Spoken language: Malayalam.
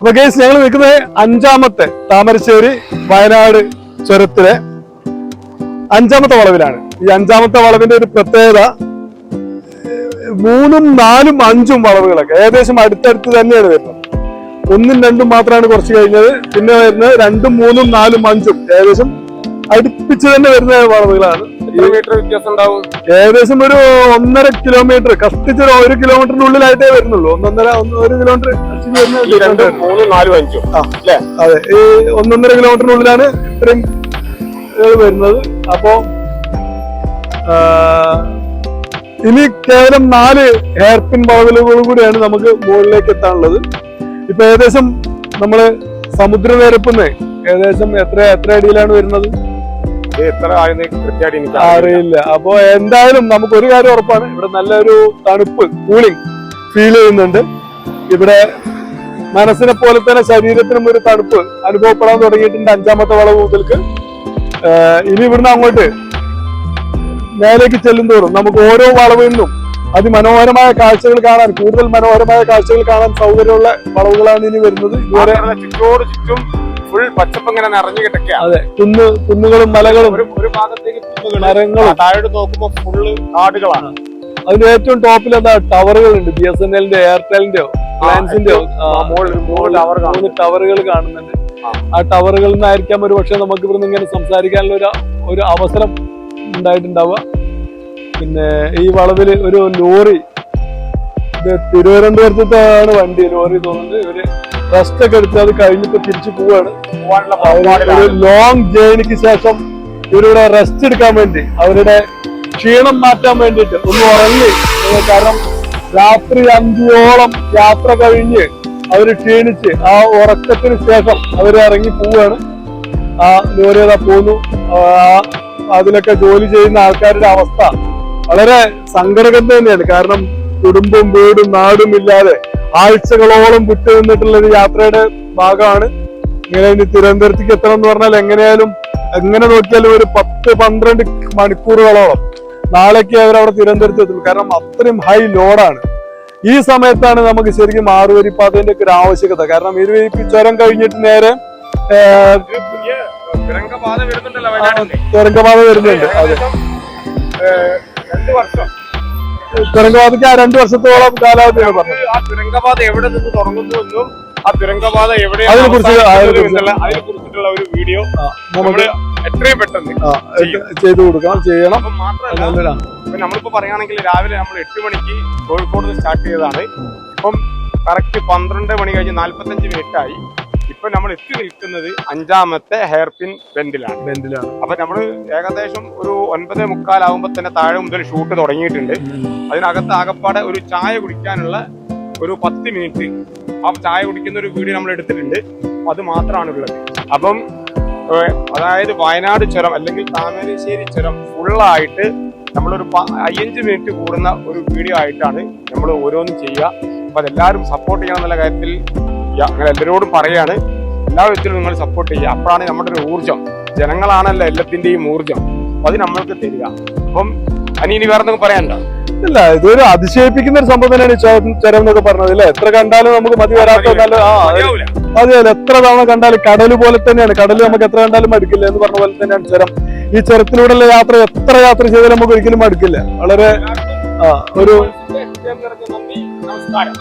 അപ്പൊ കേസ് ഞങ്ങൾ നിൽക്കുന്നത് അഞ്ചാമത്തെ താമരശ്ശേരി വയനാട് ചുരത്തിലെ അഞ്ചാമത്തെ വളവിലാണ്. ഈ അഞ്ചാമത്തെ വളവിന്റെ ഒരു പ്രത്യേകത മൂന്നും നാലും അഞ്ചും വളവുകളൊക്കെ ഏകദേശം അടുത്തടുത്ത് തന്നെയാണ് വരുന്നത്. ഒന്നും രണ്ടും മാത്രമാണ് കുറച്ച് കഴിഞ്ഞത്. പിന്നെ വരുന്നത് രണ്ടും മൂന്നും നാലും അഞ്ചും ഏകദേശം അടുപ്പിച്ച് തന്നെ വരുന്ന വളവുകളാണ്. എത്ര മീറ്റർ വ്യത്യാസം ഉണ്ടാവും. ഏകദേശം ഒരു ഒന്നര കിലോമീറ്റർ കഷ്ടിച്ച് ഒരു കിലോമീറ്ററിനുള്ളിലായിട്ടേ വരുന്നുള്ളൂ. ഒന്നൊന്നര ഒന്ന് ഒരു കിലോമീറ്റർ വരുന്ന മൂന്നും നാലും അഞ്ചും. അല്ലേ? അതെ. ഈ ഒന്നൊന്നര കിലോമീറ്ററിനുള്ളിലാണ് ഇത്രയും വരുന്നത്. അപ്പോ ഇനി കേവലം നാല് ഹെയർപിൻ പിൻ വളവുകളും കൂടിയാണ് നമുക്ക് മുകളിലേക്ക് എത്താനുള്ളത്. ഇപ്പൊ ഏകദേശം നമ്മൾ സമുദ്രനിരപ്പിന്ന് ഏകദേശം എത്ര എത്ര അടിയിലാണ് വരുന്നത്? എത്ര ആയെന്ന് കൃത്യമായിട്ട് എനിക്ക് അറിയില്ല. അപ്പൊ എന്തായാലും നമുക്ക് ഒരു കാര്യം ഉറപ്പാണ്. ഇവിടെ നല്ലൊരു തണുപ്പ് കൂളിംഗ് ഫീൽ ചെയ്യുന്നുണ്ട്. ഇവിടെ മനസ്സിനെ പോലെ തന്നെ ശരീരത്തിനും ഒരു തണുപ്പ് അനുഭവപ്പെടാൻ തുടങ്ങിയിട്ടുണ്ട് അഞ്ചാമത്തെ വളവ് മുതൽക്ക്. ഇനി ഇവിടുന്ന് അങ്ങോട്ട് മേലേക്ക് ചെല്ലും തോറും നമുക്ക് ഓരോ വളവിൽ നിന്നും അതിമനോഹരമായ കാഴ്ചകൾ കാണാൻ കൂടുതൽ മനോഹരമായ കാഴ്ചകൾ കാണാൻ സൗകര്യമുള്ള വളവുകളാണ് ഇനി വരുന്നത്. ഇതുവരെ ചുറ്റോട് ചുറ്റും ഫുൾ പച്ചപ്പ് ഇങ്ങനെ നിറഞ്ഞു കിടക്കുക അതെ കുന്ന് കുന്നുകളും മലകളും. ഒരു ഭാഗത്തേക്ക് മരങ്ങളും. താഴോട്ട് നോക്കുമ്പോ ഫുള്ള് കാടുകളാണ്. അതിന്റെ ഏറ്റവും ടോപ്പിൽ എന്താ ടവറുകൾ ഉണ്ട് ബി എസ് എൻ എല്ലിന്റെ എയർടെലിന്റെയോ റിലയൻസിന്റെയോ മൂന്ന് ടവറുകൾ കാണുന്നുണ്ട്. ആ. ആ ടവറുകളിൽ നിന്നായിരിക്കാം ഒരു പക്ഷെ നമുക്ക് ഇവിടുന്ന് ഇങ്ങനെ സംസാരിക്കാനുള്ള ഒരു ഒരു അവസരം ഉണ്ടായിട്ടുണ്ടാവുക. പിന്നെ ഈ വളവിൽ ഒരു ലോറി. ഇത് തിരുവനന്തപുരത്താണ് വണ്ടി ലോറി തോന്നുന്നത്. ഇവർ റെസ്റ്റ് ഒക്കെ എടുത്ത് അത് കഴിഞ്ഞിട്ട് തിരിച്ചു പോവാണ്. ഒരു ലോങ് ജേണിക്ക് ശേഷം ഇവരുടെ റെസ്റ്റ് എടുക്കാൻ വേണ്ടി അവരുടെ ക്ഷീണം മാറ്റാൻ വേണ്ടിയിട്ട് ഒന്ന് ഉറങ്ങി. കാരണം രാത്രി അഞ്ചോളം യാത്ര കഴിഞ്ഞ് അവർ ക്ഷീണിച്ച് ആ ഉറക്കത്തിന് ശേഷം അവർ ഇറങ്ങി പോവുകയാണ് ആ ലോറിയത പോന്നു. അതിലൊക്കെ ജോലി ചെയ്യുന്ന ആൾക്കാരുടെ അവസ്ഥ വളരെ സങ്കടകം തന്നെയാണ്. കാരണം കുടുംബം വീടും നാടും ഇല്ലാതെ ആഴ്ചകളോളം വിട്ടു നിന്നിട്ടുള്ള ഒരു യാത്രയുടെ ഭാഗമാണ്. ഇങ്ങനെ ഇനി തിരുവനന്തപുരത്തേക്ക് എത്തണം എന്ന് പറഞ്ഞാൽ എങ്ങനെയായാലും എങ്ങനെ നോക്കിയാലും ഒരു പത്ത് പന്ത്രണ്ട് മണിക്കൂറുകളോളം നാളേക്ക് അവർ അവിടെ തിരുവനന്തപുരത്ത് എത്തും. കാരണം അത്രയും ഹൈ ലോഡാണ് ഈ സമയത്താണ് നമുക്ക് ശരിക്കും ആറുവരിപ്പാതേന്റെ ഒക്കെ ഒരു ആവശ്യകത. കാരണം ഇരുവരിപ്പ് ചുരം കഴിഞ്ഞിട്ട് നേരെ തുരങ്കപാത വരുന്നുണ്ട്. അതെ. രണ്ട് വർഷം. തുരങ്കപാതയ്ക്ക് ആ രണ്ടു വർഷത്തോളം കാലാവധിയാണ് പറഞ്ഞത് ആ തുരങ്കപാത എവിടെ നിന്ന് തുടങ്ങുന്നു എന്നും ആ തുരങ്കപാത എവിടെ അതിനെക്കുറിച്ച് കുറിച്ച് അതിനെ കുറിച്ചിട്ടുള്ള ഒരു വീഡിയോ നമ്മൾ നമുക്ക് എത്രയും പെട്ടെന്ന് ചെയ്തു കൊടുക്കണം ചെയ്യണം. മാത്രമല്ല ഇപ്പൊ നമ്മളിപ്പോ പറയുകയാണെങ്കിൽ രാവിലെ നമ്മൾ എട്ട് മണിക്ക് കോഴിക്കോട് സ്റ്റാർട്ട് ചെയ്തതാണ്. ഇപ്പം കറക്റ്റ് പന്ത്രണ്ട് മണി കഴിഞ്ഞ് നാല്പത്തഞ്ച് മിനിറ്റ് ആയി. ഇപ്പൊ നമ്മൾ എത്തി നിൽക്കുന്നത് അഞ്ചാമത്തെ ഹെയർ പിൻ ബെൻഡിലാണ് ബെന്റിലാണ് അപ്പൊ നമ്മൾ ഏകദേശം ഒരു ഒൻപത് മുക്കാലാവുമ്പോ തന്നെ താഴെ മുതൽ ഷൂട്ട് തുടങ്ങിയിട്ടുണ്ട്. അതിനകത്ത് ആകപ്പാടെ ഒരു ചായ കുടിക്കാനുള്ള ഒരു പത്ത് മിനിറ്റ് ആ ചായ കുടിക്കുന്ന ഒരു വീഡിയോ നമ്മൾ എടുത്തിട്ടുണ്ട്. അത് മാത്രമാണ് ഉള്ളത് അപ്പം അതായത് വയനാട് ചുരം അല്ലെങ്കിൽ താമരശ്ശേരി ചുരം ഫുള്ളായിട്ട് നമ്മളൊരു അയ്യഞ്ച് മിനിറ്റ് കൂടുന്ന ഒരു വീഡിയോ ആയിട്ടാണ് നമ്മൾ ഓരോന്നും ചെയ്യുക. അപ്പൊ അതെല്ലാവരും സപ്പോർട്ട് ചെയ്യണം എന്നുള്ള കാര്യത്തിൽ യ- അങ്ങനെ എല്ലാവരോടും പറയാണ്. എല്ലാ വിധത്തിലും നിങ്ങൾ സപ്പോർട്ട് ചെയ്യുക. അപ്പോഴാണ് നമ്മുടെ ഒരു ഊർജം. ജനങ്ങളാണല്ലോ എല്ലാത്തിന്റെയും ഊർജം. അപ്പം അത് നമ്മൾക്ക് തരിക. അപ്പം അനി ഇനി വേറെ എന്തെങ്കിലും പറയാനുണ്ടോ? ഇല്ല ഇതൊരു അതിശയിപ്പിക്കുന്ന ഒരു സംഭവം തന്നെയാണ് ചുരം എന്നൊക്കെ പറഞ്ഞത് അല്ലേ എത്ര കണ്ടാലും നമുക്ക് മതി വരാത്ത നല്ല ആ. അതെ അതെ എത്ര തവണ കണ്ടാലും കടൽ പോലെ തന്നെയാണ്. കടൽ നമുക്ക് എത്ര കണ്ടാലും മടുക്കില്ല എന്ന് പറഞ്ഞ പോലെ തന്നെയാണ് ചുരം. ഈ ചുരത്തിലൂടെയുള്ള യാത്ര എത്ര യാത്ര ചെയ്താലും നമുക്ക് ഒരിക്കലും മടുക്കില്ല. വളരെ ആ ഒരു നമസ്കാരം.